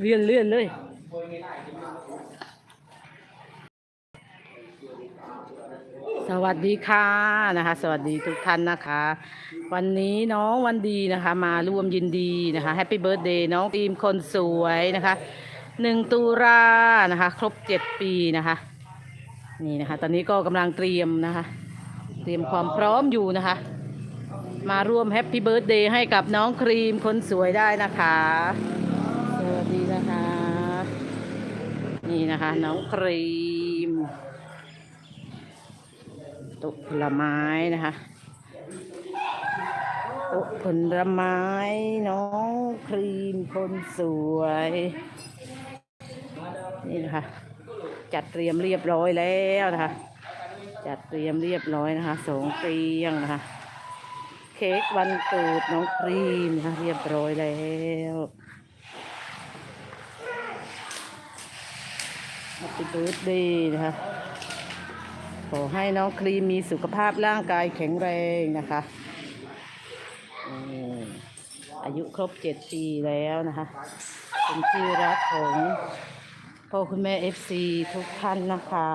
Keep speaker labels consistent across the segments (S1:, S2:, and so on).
S1: เลื่อนเลื่อนเลย สวัสดีค่ะนะคะ สวัสดีทุกท่านนะคะ วันนี้น้องวันดีนะคะ มาร่วมยินดีนะคะแฮปปี้เบิร์ดเดย์น้องทีมคนสวยนะคะหนึ่งตุลานะคะ ครบเจ็ดปีนะคะ นี่นะคะ ตอนนี้ก็กำลังเตรียมนะคะ เตรียมความพร้อมอยู่นะคะ มาร่วมแฮปปี้เบิร์ดเดย์ให้กับน้องครีมคนสวยได้นะคะ สวัสดีนะคะ นี่นะคะ น้องครีมโต๊ะผลไม้นะคะโต๊ะผลไม้น้องครีมคนสวย นี่นะคะ จัดเตรียมเรียบร้อยแล้วนะคะ จัดเตรียมเรียบร้อยนะคะสองเตียงนะคะ เค้กวันเกิดน้องครีมนะคะเรียบร้อยแล้ว แฮปปี้เบิร์ดเดย์นะคะขอให้น้องครีมมีสุขภาพร่างกายแข็งแรงนะคะอืมอายุครบเจ็ดปีแล้วนะคะ เป็นที่รักของพ่อคุณแม่เอฟซีทุกท่านนะคะ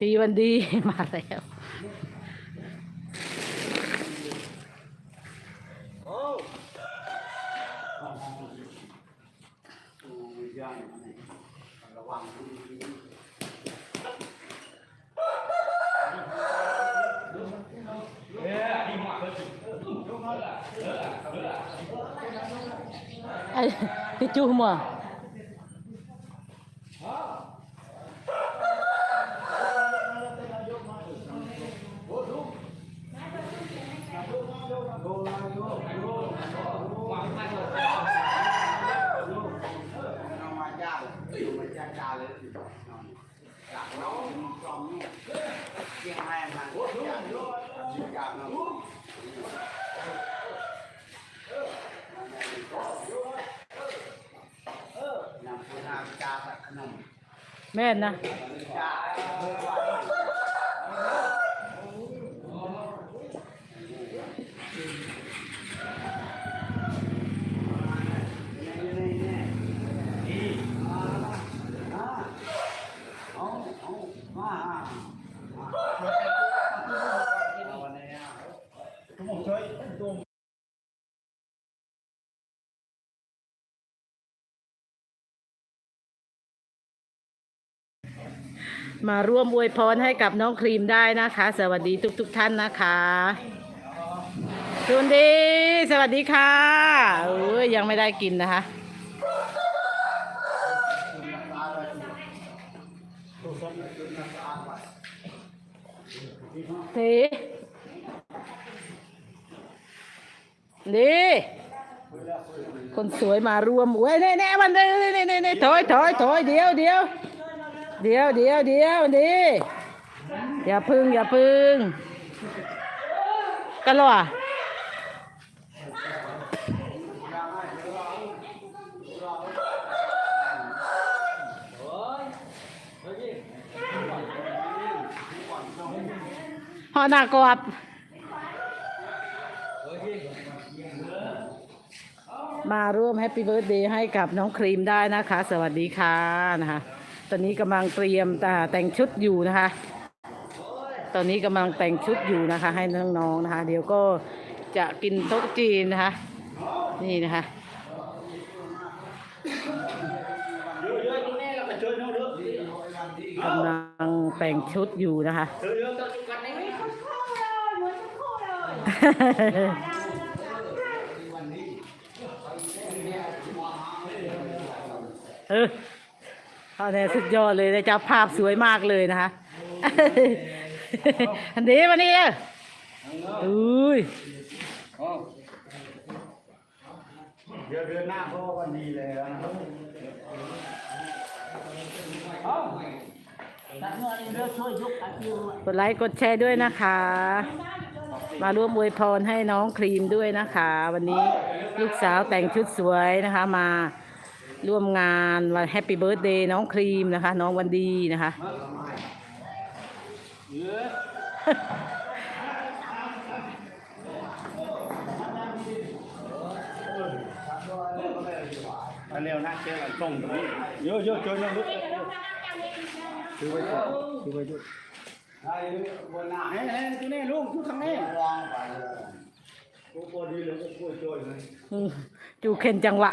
S1: ปีวันดีมาแล้ว ไอ้ที่จูมัว
S2: น้องมาจ้าเลยมาจ้าจ้าเลยจากน้องจอมนี่เกี่ยงแม่มันจ้าจ้าน้องนำคุณอาจ้าขนม
S1: แม่นนะ มาร่วมอวยพรให้กับน้องครีมได้นะคะ สวัสดีทุกๆทท่านนะคะคุณดี สวัสดีค่ะเอ้ยยังไม่ได้กินนะคะเทดีคนสวยมาร่วมเว้ยแน่ๆมันนี่นี่นี่นี่ถอยถอยถอยเดี๋ยวเดี๋ยว เดี๋ยวเดี๋ยวเดี๋ยวดีอย่าพึ่งอย่าพึ่งกันหรอหอหนากรอบมาร่วมแฮปปี้เบิร์ดเดย์ให้กับน้องครีมได้นะคะ สวัสดีค่ะนะคะ ตอนนี้กำลังเตรียมอ่าแต่งชุดอยู่นะคะ ตอนนี้กำลังแต่งชุดอยู่นะคะ ให้น้องๆนะคะ เดี๋ยวก็จะกินโต๊ะจีนนะคะ นี่นะคะกำลังแต่งชุดอยู่นะคะเออ เขาเนี่ยสุดยอดเลยนะจ๊ะภาพสวยมากเลยนะคะ อันนี้มานี่เลยอุ้ย
S2: เดี๋ยวเดือนหน้าพ่อวันดีแล้วนะ
S1: กดไลค์กดแชร์ด้วยนะคะ มาร่วมอวยพรให้น้องครีมด้วยนะคะ วันนี้ลูกสาวแต่งชุดสวยนะคะมา ร่วมงานวันแฮปปี้เบิร์ดเดย์น้องครีมนะคะ น้องวันดีนะคะ
S2: เร็
S3: วนะเจอกันตรงตรงนี้เยอะเยอะเจอเยอะถือไว้ก่อนถือไว้ด้วย
S2: ไอ้บนหน้า
S3: ไหนไหนตัวนี้ลุงทุกครั้งนี้
S2: วางไปเลย
S3: โอ้โหดีเลยก็ช่วยช่วยเลย
S1: อืมจูเข็นจังหวะ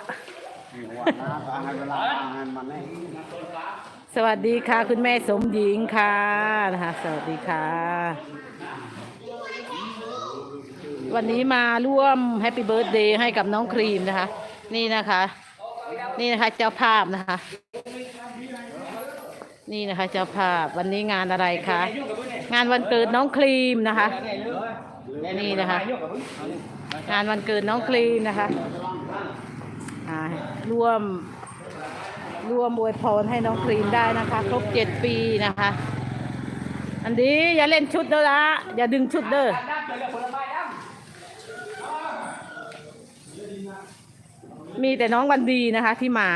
S1: สวัสดีค่ะ คุณแม่สมหญิงค่ะนะคะสวัสดีค่ะ วันนี้มาร่วมแฮปปี้เบิร์ a เดย์ให้กับน้องครีมนะคะ นี่นะคะ นี่นะคะเจ้าภาพนะคะ นี่นะคะเจ้าภาพวันนี้งานอะไรคะงานวันเกิดน้องครีมนะคะ นี่นะคะ งานวันเกิดน้องครีมนะคะ ร่วมร่วมอวยพรให้น้องครีมได้นะคะ ครบเจ็ดปีนะคะ อันนี้อย่าเล่นชุดเด้อละอย่าดึงชุดเด้อมีแต่น้องวันดีนะคะที่มา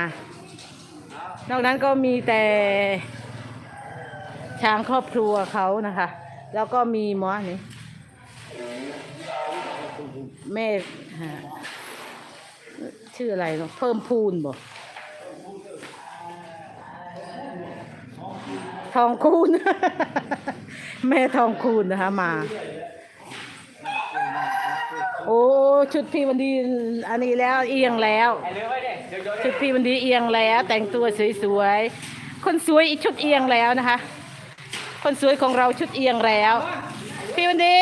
S1: นอกนั้นก็มีแต่ช้างครอบครัวเขานะคะ แล้วก็มีหมอนี่แม่ ชื่ออะไรเนาะเพิ่มพูนบ่ทองคูณ แม่ทองคูณนะคะมา โอ้ชุดพี่วันดีอันนี้แล้วเอียงแล้ว ชุดพี่วันดีเอียงแล้ว แต่งตัวสวยๆคนสวยอีกชุดเอียงแล้วนะคะ คนสวยของเราชุดเอียงแล้ว พี่วันดี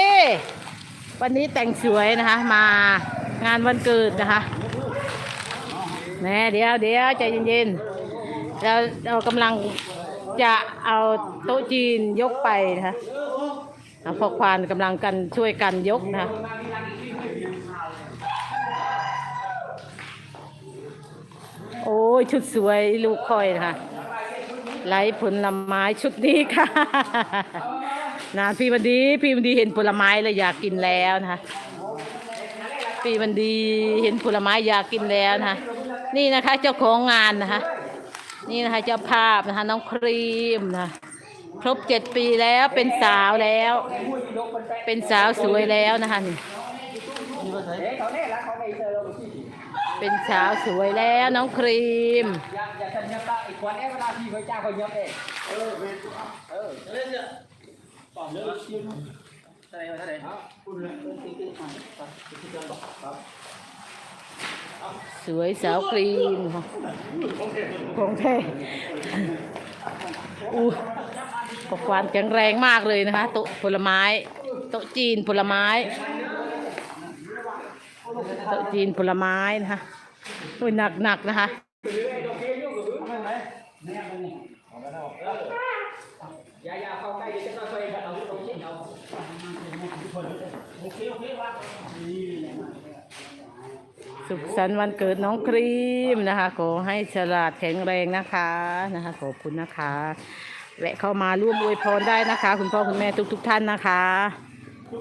S1: วันนี้แต่งสวยนะคะ มางานวันเกิดนะคะ แม่เดี๋ยวเดี๋ยวใจเย็นๆเราเรากำลังจะเอาโต๊ะจีนยกไปนะคะพอควานกำลังกันช่วยกันยกนะคะโอ้ยชุดสวยลูกคอยนะคะไหลผลไม้ชุดนี้ค่ะนะพี่วันดี พี่วันดีเห็นผลไม้แล้วอยากกินแล้วนะคะพี่วันดีเห็นผลไม้อยากกินแล้วนะคะ นี่นะคะเจ้าของงานนะคะ นี่นะคะเจ้าภาพนะคะ น้องครีมนะครบเจ็ดปีแล้วเป็นสาวแล้ว เป็นสาวสวยแล้วนะคะนี่เป็นสาวสวยแล้วน้องครีม
S4: อย่าอย่า สัญญาตาอีกคนเอ้เวลาพี่เคยจ้างเขาเยอะเองเออเออเล่นเนี่ยต่อเนื่องชิมเท่าไหร่เท่าไหร่ครับคุณเลยเออติ๊กติ๊กมาติ๊กติ๊กบอกครับ
S1: สวยสาวครีมค่ะของแท้อู้ปกวานแข็งแรงมากเลยนะคะโต๊ะผลไม้โต๊ะจีนผลไม้โต๊ะจีนผลไม้นะคะโอ้ยหนักหนักๆนะคะ
S4: อย่าอย่าเข้าใกล้เดี๋ยวจะค่อยๆเอาตรงชิ้นเอา
S1: สุขสันต์วันเกิดน้องครีมนะคะ ขอให้ฉลาดแข็งแรงนะคะนะคะ ขอบคุณนะคะแวะเข้ามาร่วมอวยพรได้นะคะ คุณพ่อคุณแม่ทุกทุกๆท่านนะคะ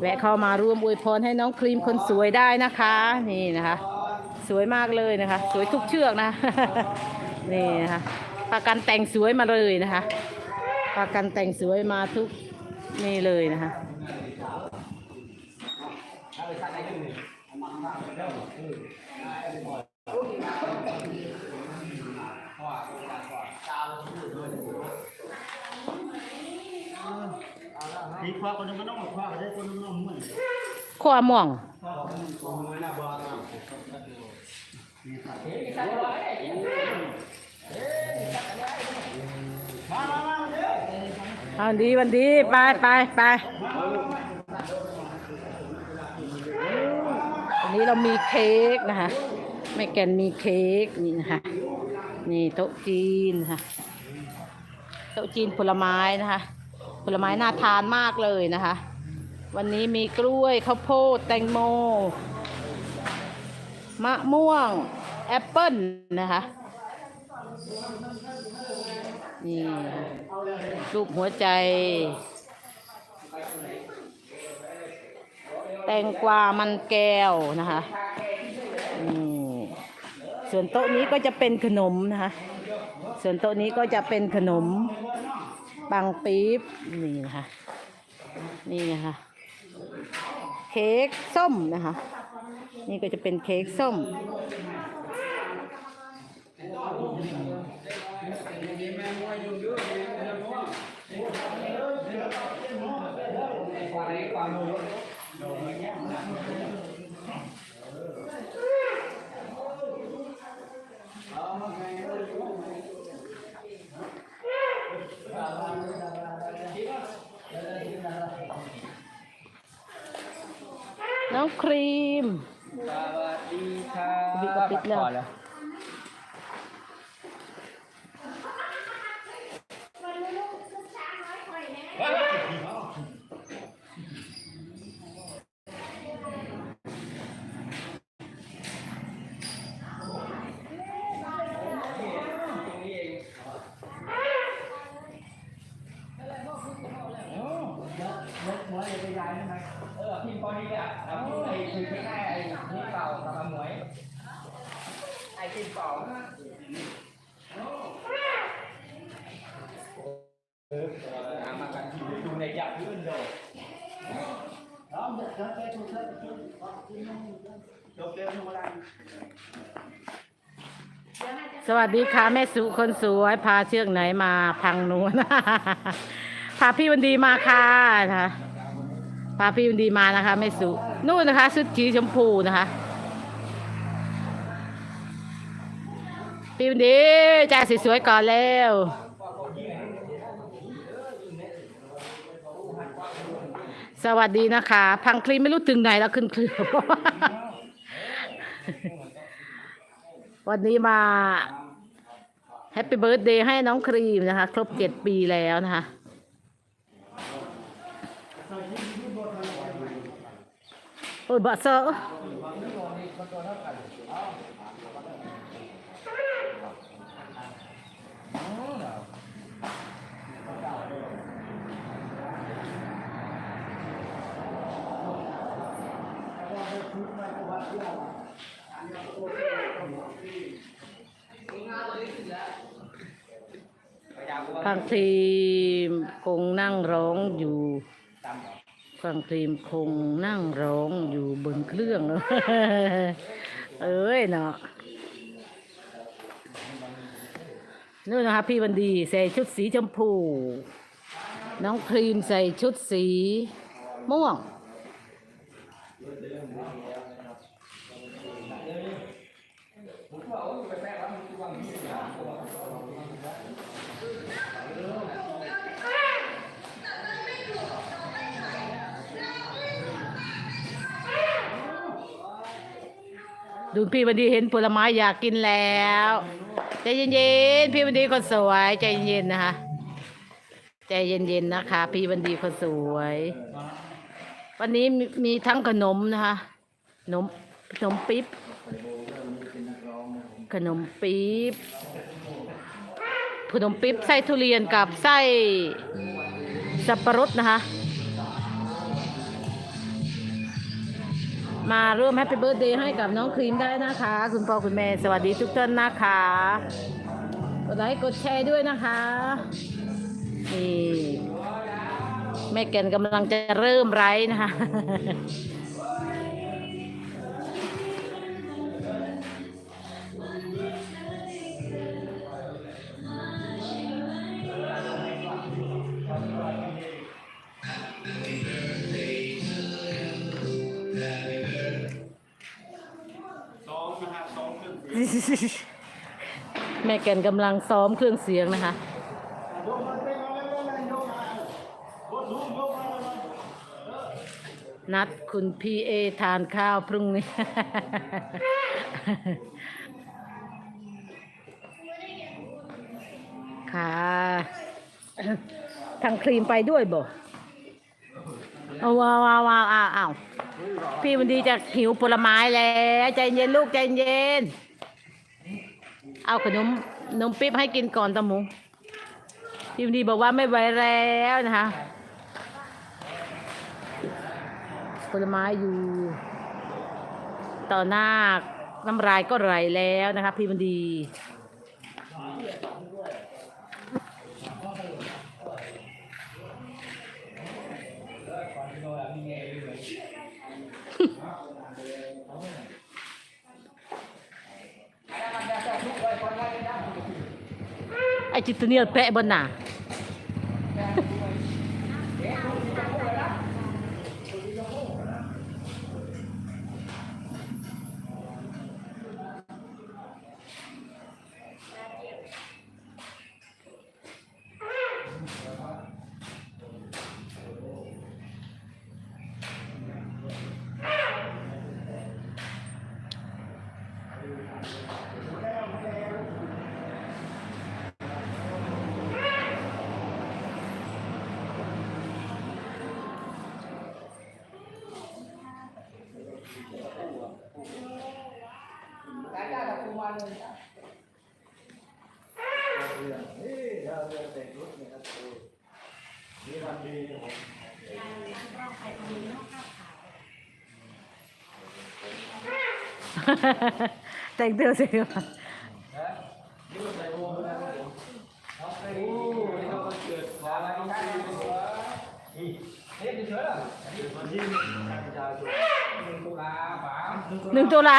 S1: แวะเข้ามาร่วมอวยพรให้น้องครีมคนสวยได้นะคะ นี่นะคะ สวยมากเลยนะคะ สวยทุกเชือกนะนี่นะคะปากันแต่งสวยมาเลยนะคะปากันแต่งสวยมาทุกนี่เลยนะคะ
S3: มีคว้าคนนึงก็ต้องคว้าได้คนนึงก็ต้องมือ
S1: ข้อม่วง
S3: มามามาเด้อ
S1: เอาดีวันดีไปไปไปวันนี้เรามีเค้กนะคะ ม่แกนมีเค้กนี่นะคะ นี่โต๊ะจีนนะคะโต๊ะจีนผลไม้นะคะ ผลไม้น่าทานมากเลยนะคะ วันนี้มีกล้วยข้าวโพดแตงโม มะม่วง แอปเปิ้ลนะคะนี่รูปหัวใจ แตงกวามันแก้วนะคะนี่ ส่วนโต๊ะนี้ก็จะเป็นขนมนะคะ ส่วนโต๊ะนี้ก็จะเป็นขนมบางปี๊บนี่นะคะนี่นะคะเค้กส้มนะคะ นี่ก็จะเป็นเค้กส้ม
S2: แม่มวยอยู่ด้วยแม่มวย
S4: ความ นี้ความรู้
S1: น้องครีม
S4: สวัสดีค่ะ
S1: บิ๊กกับบิ๊กแล้ว
S4: ก่อนแล้ว เออทีมพอดีอะเอาทีมไอ้ทีมไม่ได้ไอ้ทีมเก่ากับอาหมวยไอ้ทีมเก่า เออเอามากันดูในยักษ์ยื่นโดด
S1: สวัสดีค่ะแม่สุคนสวย พาเชือกไหนมาพังนูน พาพี่วันดีมาค่ะนะคะพาพี่วันดีมานะคะแม่สุนู่นนะคะชุดสีชมพูนะคะพี่วันดีจ่ายสวยๆก่อนแล้ว สวัสดีนะคะ พังคลิปไม่รู้ถึงไหนแล้วขึ้นเครื่องวันนี้มาแฮปปี้เบิร์ดเดย์ให้น้องครีมนะคะ ครบเจ็ดปีแล้วนะคะโอ้ยบะเซอร์ พังครีมคงนั่งร้องอยู่พังครีมคงนั่งร้องอยู่บนเครื่อง เอ้ยเนาะนู่นนะคะพี่วันดีใส่ชุดสีชมพู น้องครีมใส่ชุดสีม่วง ดูพี่วันดีเห็นผลไม้อยากกินแล้วใจเย็นๆพี่วันดีคนสวยใจเย็นๆนะคะใจเย็นๆนะคะ พี่วันดีคนสวย วันนี้มีมีทั้งขนมนะคะขนมขนมปิ๊บ ขนมปิ๊บขนมปิ๊บไส้ทุเรียนกับไส้สับปะรดนะคะ มาร่วมแฮปปี้เบิร์ดเดย์ให้กับน้องครีมได้นะคะ คุณพ่อคุณแม่สวัสดีทุกท่านนะคะกดไลค์กดแชร์ด้วยนะคะนี่แม่แกนกำลังจะเริ่มไลฟ์นะคะ แม่แก่นกำลังซ้อมเครื่องเสียงนะคะ นัดคุณพีเอทานข้าวพรุ่งนี้ ค่ะทางครีมไปด้วยบ่เอาว้าวว้าวอ้าวอ้าพี่วันดีจะหิวผลไม้แล้ว ใจเย็นลูกใจเย็น เอาขนมนมปิ๊บให้กินก่อนตะหมูพี่ดีบอกว่าไม่ไหวแล้วนะคะผลไม้อยู่ ต่อหน้าน้ำลายก็ไหลแล้วนะคะพี่บันดี
S4: จิ
S1: ตเนียลแปะบนหนา แต่งตัวเสร็จแล้วหนึ่งตุลาหนึ่งตุลา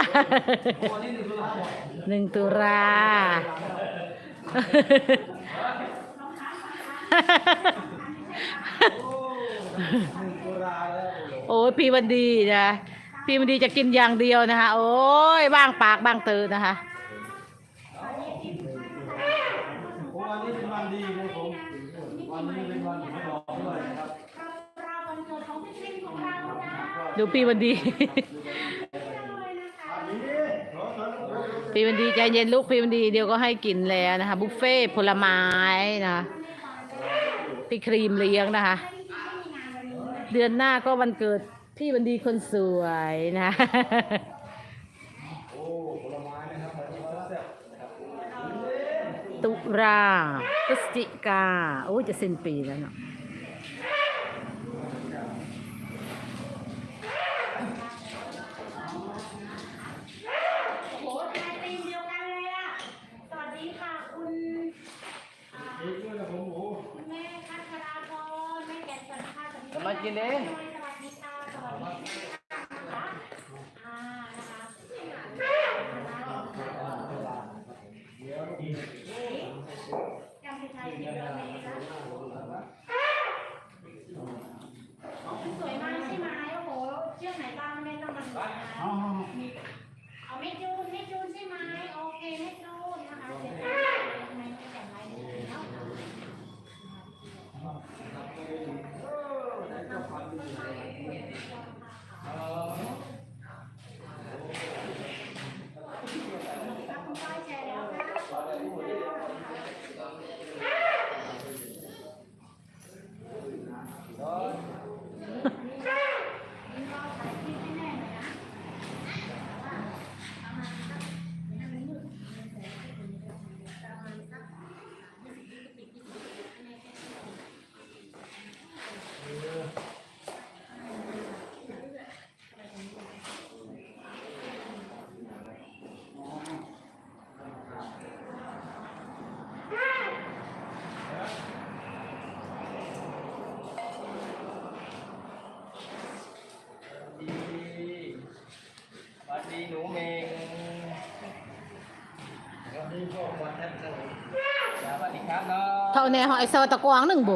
S1: โอ้ยพี่วันดีนะพี่วันดีจะกินอย่างเดียวนะคะ โอ้ยบ้างปากบ้างตือนะคะ
S3: วันนี้เป็นวันดีของผมวันนี้เป็นวันที่รอด้วยนะครับ
S5: เราวันเกิดของพี่เล่นของเรานะ
S1: ดูพี่วันดี พี่วันดีใจเย็นลูกพี่วันดีเดี๋ยวก็ให้กินแล้วนะคะ บุฟเฟ่ผลไม้นะคะพี่ครีมเลี้ยงนะคะ เดือนหน้าก็วันเกิดพี่วันดีคนสวยนะตุลาพฤศจิกาโอ้จะสิ้นปีแล้วเนาะ
S5: โอ้โหทายตีมเดียวกันเลยอะ สวัสดีค่ะ คุณอ่าคุณแม่คัทราพรแม่แก่นสัน ค่ะสวัสดีค่ะ
S4: มากินเอง
S5: สวัสดีค่ะสวัสดีค่ะอ่านะคะยังไม่ใช่เดี๋ยวเราไปนะสวยมากใช่ไหมโอ้โหเชือกไหนบ้างไม่ต้องมาดูนะ เอาไม่จูนไม่จูนใช่ไหมโอเคไม่จูนนะคะเดี๋ยวจะทำไมไม่แต่งลายมือเนาะคุณป้ายแชร์แล้วนะคุณป้าถ่ายคลิปให้แน่หน่อยนะ
S4: สวัสดีหนูเมงสวัสดีพ่อวันท่านสวัสดีครับน้อง
S1: เท่าแน่หอยซอตะกวางหนึ่งบุ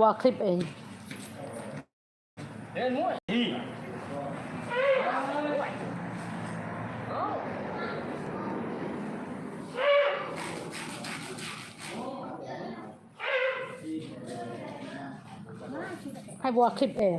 S3: ว่า
S1: คลิปเอง
S4: เดินมุ้ย
S1: ให้บัวคลิปเอง